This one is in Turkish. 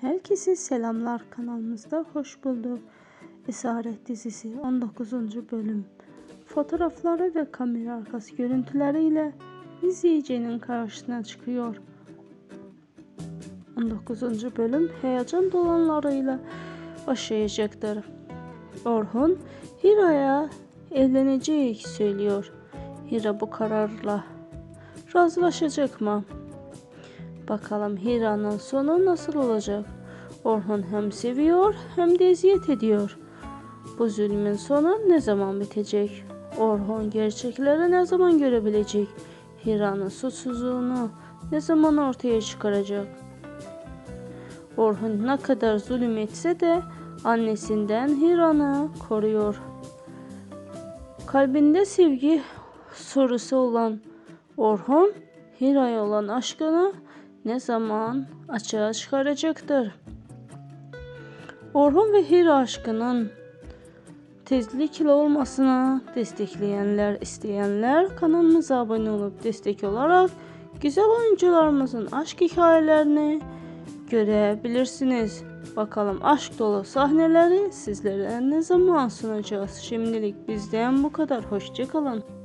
Herkese selamlar kanalımızda hoş bulduk. Esaret dizisi 19. bölüm. Fotoğrafları ve kamera arkası görüntüleriyle izleyicinin karşısına çıkıyor. 19. bölüm heyecan dolanlarıyla başlayacaktır. Orhun Hira'ya evlenecek söylüyor. Hira bu kararla razılaşacak mı? Bakalım Hira'nın sonu nasıl olacak? Orhun hem seviyor hem de eziyet ediyor. Bu zulmün sonu ne zaman bitecek? Orhun gerçekleri ne zaman görebilecek? Hira'nın suçsuzluğunu ne zaman ortaya çıkaracak? Orhun ne kadar zulüm etse de annesinden Hira'nı koruyor. Kalbinde sevgi sorusu olan Orhun, Hira'ya olan aşkını ne zaman açığa çıkaracaktır? Orhun ve Hira aşkının tezlikle olmasına destekleyenler, isteyenler kanalımıza abone olup destek olarak güzel oyuncularımızın aşk hikayelerini görebilirsiniz. Bakalım aşk dolu sahneleri sizlere ne zaman sunacağız? Şimdilik bizden bu kadar. Hoşçakalın.